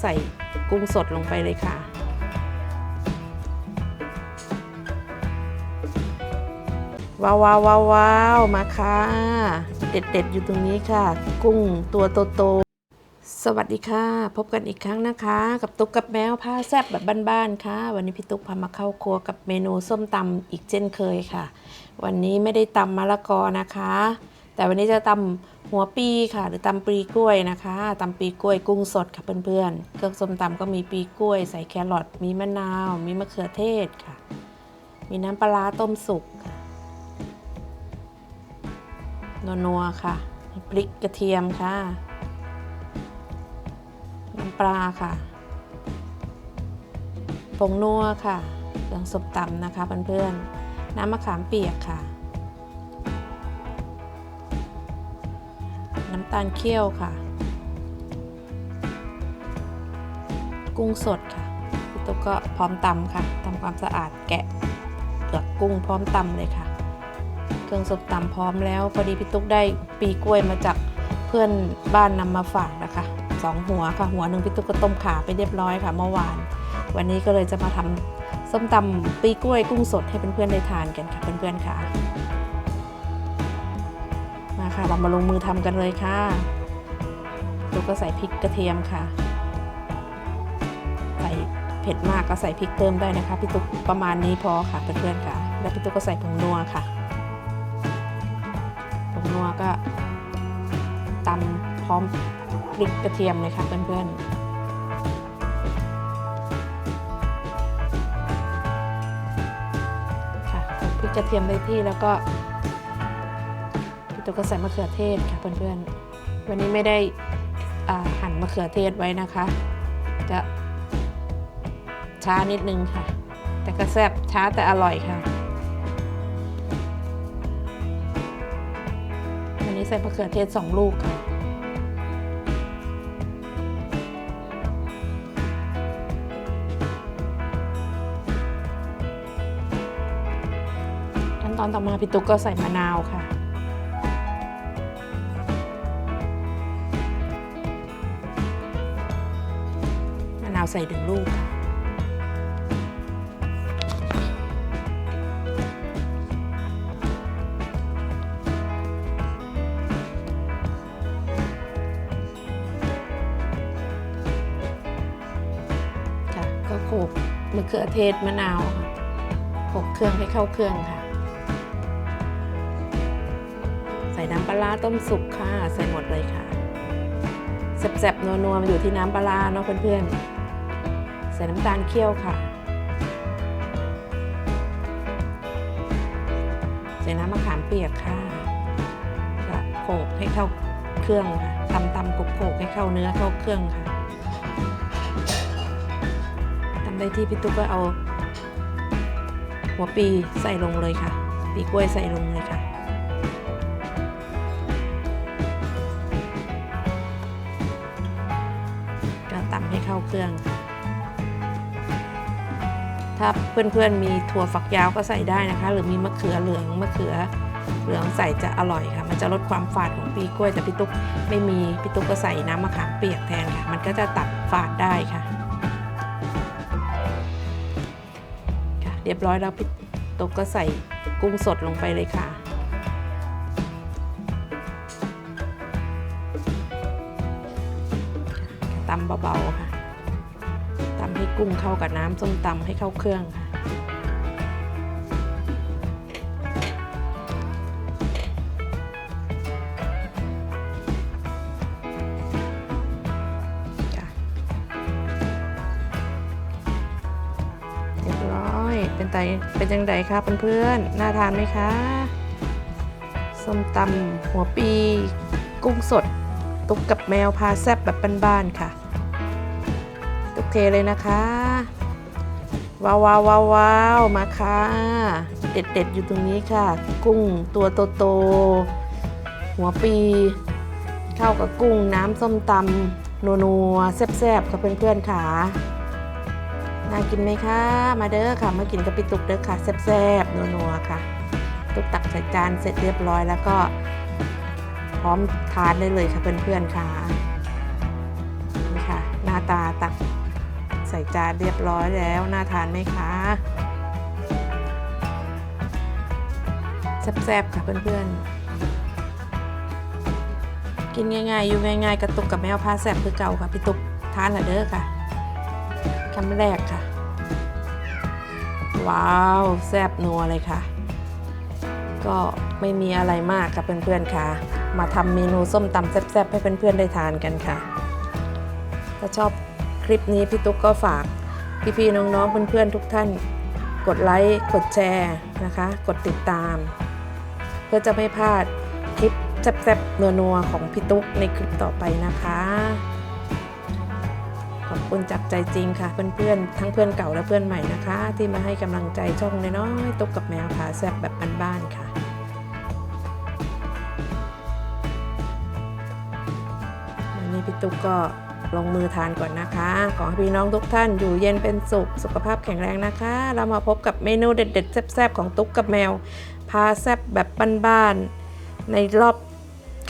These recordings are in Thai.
ใส่กุ้งสดลงไปเลยค่ะ ว้าวว้าวว้าวาวมาค่ะเด็ดเด็ดๆ อยู่ตรงนี้ค่ะ กุ้งตัวโตๆสวัสดีค่ะ พบกันอีกครั้งนะคะ กับตุ๊กกับแมวผ้าแซบแบบบ้านๆค่ะ วันนี้พี่ตุ๊กพามาเข้าครัวกับเมนูส้มตำอีกเช่นเคยค่ะ วันนี้ไม่ได้ตำมะละกอนะคะ แต่วันนี้จะตำหัวปีค่ะ หรือตำปลีกล้วยนะคะตำปลีกล้วยกุ้งสดค่ะเพื่อนๆ เครื่องส้มตำก็มีปลีกล้วย ใส่แครอท มีมะนาว มีมะเขือเทศค่ะ มีน้ำปลาต้มสุกค่ะนัวๆค่ะ พริกกระเทียมค่ะ น้ำปลาค่ะผงนัวค่ะเครื่องสมตำนะคะเพื่อนๆ น้ำมะขามเปียกค่ะ ตาลเคี่ยวค่ะ กุ้งสดค่ะพี่ตุ๊กก็พร้อมตำค่ะทำความสะอาดแกะเปลือกกุ้งพร้อมตำเลยค่ะ เครื่องสบตำพร้อมแล้ว พอดีพี่ตุ๊กได้ปีกล้วยมาจากเพื่อนบ้านนำมาฝากนะคะสองหัวค่ะ หัวหนึ่งพี่ตุ๊กก็ต้มขาไปเรียบร้อยค่ะเมื่อวาน วันนี้ก็เลยจะมาทำส้มตำปีกล้วยกุ้งสดให้เพื่อนๆได้ทานกันค่ะเพื่อนๆค่ะ ค่ะเรามาลงมือทำกันเลยค่ะตุ๊กก็ใส่พริกกระเทียมค่ะ ใส่เผ็ดมากก็ใส่พริกเติมได้นะคะพี่ตุ๊กประมาณนี้พอค่ะเพื่อนๆค่ะ แล้วพี่ตุ๊กก็ใส่ผงนัวค่ะผงนัวก็ตำพร้อมพริกกระเทียมเลยค่ะเพื่อนๆค่ะพริกกระเทียมได้ที่แล้วก็ พี่ตุ๊กก็ใส่มะเขือเทศค่ะเพื่อนๆ วันนี้ไม่ได้หั่นมะเขือเทศไว้นะคะ จะช้านิดนึงค่ะ แต่ก็แซ่บช้าแต่อร่อยค่ะ วันนี้ใส่มะเขือเทศสองลูกค่ะขั้นตอนต่อมาพี่ตุ๊กก็ใส่มะนาวค่ะาวใส่หนึ่งลูกค่ะค่ะก็โขกมะเขือเทศมะนาวค่ะโขกเครื่องให้เข้าเครื่องค่ะ ใส่น้ำปลาต้มสุกค่ะ ใส่หมดเลยค่ะแซ่บๆนัวๆมันอยู่ที่น้ำปลาเนาะเพื่อนๆ ส่น้ำตาลเคี่ยวค่ะ ใส่น้ำมะขามเปียกค่ะแล้วโขลกให้เข้าเครื่องค่ะตำตำๆโขลกให้เข้าเนื้อเข้าเครื่องค่ะทำได้ที่พี่ตุ๊กก็เอา หัวปีใส่ลงเลยค่ะ ปีกล้วยใส่ลงเลยค่ะก็ตำให้เข้าเครื่องค่ะ ถ้าเพื่อนๆมีถั่วฝักยาวก็ใส่ได้นะคะ หรือมีมะเขือเหลืองมะเขือเหลืองใส่จะอร่อยค่ะ มันจะลดความฝาดของปีกล้วย แต่พี่ตุ๊กไม่มีพี่ตุ๊กก็ใส่น้ำมะขามเปียกแทนค่ะ มันก็จะตัดฝาดได้ค่ะค่ะ เรียบร้อยแล้วพี่ตุ๊กก็ใส่กุ้งสดลงไปเลยค่ะตำเบาๆค่ะ ให้กุ้งเข้ากับน้ำส้มตำให้เข้าเครื่องค่ะ เรียบร้อย เป็นไตเป็นยังไงคะเพื่อนๆ น่าทานไหมคะ ส้มตำหัวปี กุ้งสด ตุ๊กกับแมวพาแซบแบบบ้านๆค่ะ ตุ๊กเทเลยนะคะว้าวว้าวว้าววาวมาค่ะเด็ดเด็ดๆอยู่ตรงนี้ค่ะ กุ้งตัวโตๆหัวปี เข้ากับกุ้งน้ำส้มตำนัวๆแซ่บๆค่ะเพื่อนๆค่ะน่ากินไหมคะ มาเด้อค่ะ มากินกับพี่ตุกเด้อค่ะ แซ่บๆนัวๆค่ะ ตุกตักใส่จานเสร็จเรียบร้อยแล้วก็พร้อมทานได้เลยค่ะเพื่อนๆค่ะนี่ค่ะ หน้าตาตัก ใส่จานเรียบร้อยแล้ว น่าทานไหมคะแซ่บๆค่ะเพื่อนๆ กินง่ายๆ อยู่ง่ายๆ กระตุกกับแมวพาแซ่บคือเก่าค่ะ พี่ตุกทานละเด้อค่ะคำแรกค่ะ ว้าวแซ่บนัวเลยค่ะ ก็ไม่มีอะไรมากค่ะเพื่อนๆค่ะ มาทำเมนูส้มตำแซ่บๆให้เพื่อนๆได้ทานกันค่ะ ถ้าชอบ ลิปนี้พี่ตุ๊กก็ฝากพี่ๆน้องๆเพื่อนๆทุกท่าน กดไลค์กดแชร์นะคะ กดติดตาม เพื่อจะไม่พลาดคลิปแซ่บๆนัวๆของพี่ตุ๊กในคลิปต่อไปนะคะ ขอบคุณจากใจจริงค่ะ เพื่อนๆทั้งเพื่อนเก่าและเพื่อนใหม่นะคะ ที่มาให้กำลังใจช่องน้อยๆตุ๊กกับแมวพาแซ่บแบบบ้านๆค่ะวันนี้พี่ตุ๊กก็ ลงมือทานก่อนนะคะ ขอให้พี่น้องทุกท่านอยู่เย็นเป็นสุข สุขภาพแข็งแรงนะคะ เรามาพบกับเมนูเด็ดๆ แซ่บๆ ของตุ๊กกับแมว พาแซ่บแบบบ้านๆ ในรอบ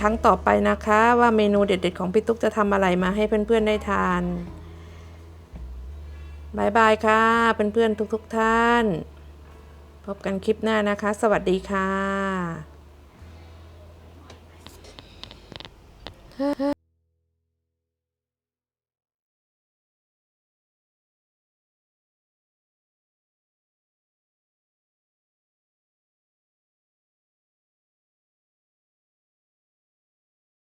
ครั้งต่อไปนะคะ ว่าเมนูเด็ดๆ ของพี่ตุ๊กจะทำอะไรมาให้เพื่อนๆ ได้ทานบายบายค่ะเพื่อนๆ ทุกๆ ท่าน พบกันคลิปหน้านะคะ สวัสดีค่ะ